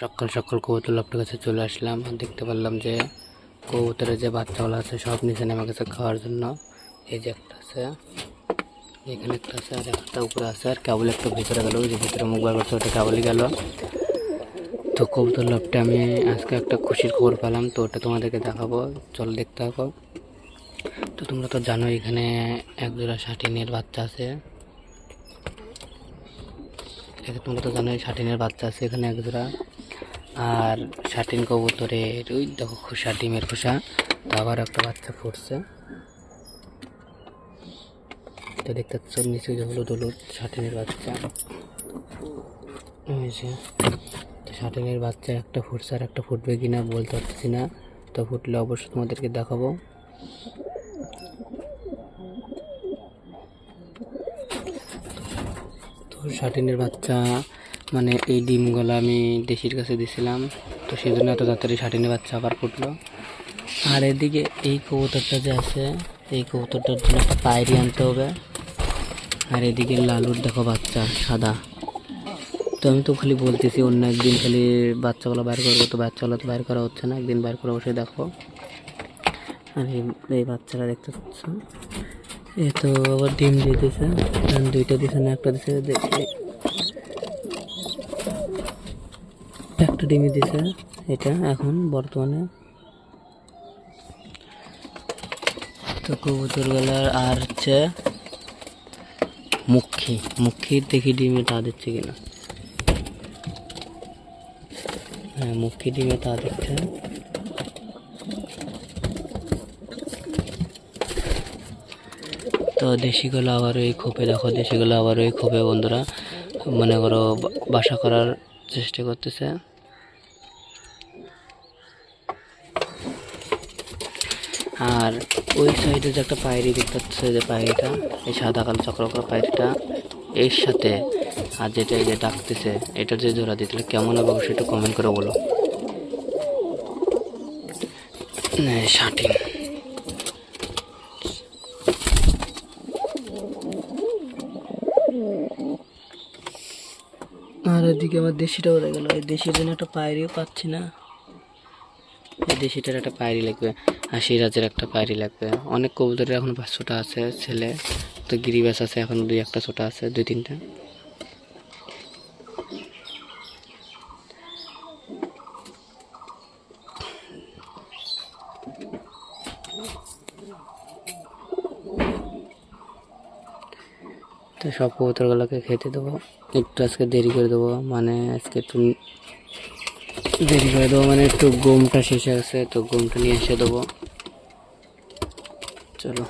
সকাল সকাল কবুতর লপটের কাছে চলে আসলাম। আর দেখতে পারলাম যে কবুতরের যে বাচ্চাগুলো আছে, সব নিচে নেমে গেছে খাওয়ার জন্য। এই যে একটা আছে, এখানে একটা আছে, আর একটা উপরে আছে, আর কেবল একটা ভিতরে গেল। যে ভিতরে মুখ বার করছে ওটা কেবলই গেল। তো কবুতর লপটে আমি আজকে একটা খুশির খবর পেলাম, তো ওটা তোমাদেরকে দেখাবো। চল দেখতে থাকো। তো তোমরা তো জানো এখানে এক জোড়া ষাটিনের বাচ্চা আছে। তোমরা তো জানোই ষাটিনের বাচ্চা আছে এখানে এক জোড়া আর ষাটিন কবুতরের ওই দেখো খোসা, ডিমের খোসা। তো আবার একটা বাচ্চা ফুটছে। তো দেখতে পাচ্ছ, নিচে হলুদ হলুদ ষাটিনের বাচ্চা। যে, তো ষাটিনের বাচ্চা একটা ফুটছে আর একটা ফুটবে কিনা বলতে পারতেছি না। তো ফুটলে অবশ্যই তোমাদেরকে দেখাবো। তো শাটিনের বাচ্চা মানে এই ডিমগুলো আমি দেশির কাছে দিছিলাম, তো সেই জন্য এত তাড়াতাড়ি শাটিনের বাচ্চা আবার ফুটলো। আর এদিকে এই কবুতরটা যে আছে, এই কবুতরটার জন্য একটা পায়রি আনতে হবে। আর এদিকে লালুর দেখো বাচ্চা, সাদা। তো আমি তো খালি বলতেছি, অন্য একদিন খালি বাচ্চাগুলো বাইর করব, তো বাচ্চাগুলো তো বাইর করা হচ্ছে না, একদিন বাইর করে বসে দেখো। আর এই- বাচ্চারা দেখতে পাচ্ছ? এ তো আবার ডিম দিয়ে দিছে দুইটা দিছে না, একটা দিছে একটা ডিমই দিছে। এটা এখন বর্তমানে তো কবুতর গলার আর হচ্ছে মুখী। মুখী দেখি ডিমে তা দিচ্ছে কিনা। হ্যাঁ মুখী ডিমে তা দিচ্ছে। তো দেশিগুলো আবার ওই খোপে, দেখো দেশিগুলো আবার ওই খোপে বন্ধুরা। মনে করো বাসা করার চেষ্টা করতেছে। আর ওই সাইডে যে একটা পায়রি দেখতে পাচ্ছে, যে পায়রিটা, এই সাদা কালো চক্রকর পায়রিটা, এর সাথে আর যেটা এই যে ডাকতেছে, এটা যে জোড়া দিতে কেমন হবে অবশ্যই একটু কমেন্ট করে বলো। শার্টিং আর এদিকে আমার দেশিটা উড়ে গেল। এই দেশির জন্য একটা পায়রিও পাচ্ছি না। এই দেশিটার একটা পায়রি লাগবে আর সিরাজের একটা পায়রি লাগবে। অনেক কবুতরের এখন পাঁচ ছোটা আছে, ছেলে, তো গিরিবাস আছে, এখন দুই একটা ছোটা আছে, দুই তিনটা। তো সব কবুতরগুলোকে খেতে দেবো। একটু আজকে দেরি করে দেবো মানে আজকে একটু দেরি করে দেবো মানে একটু গমটা শেষে আছে তো গমটা নিয়ে এসে দেবো। চলো।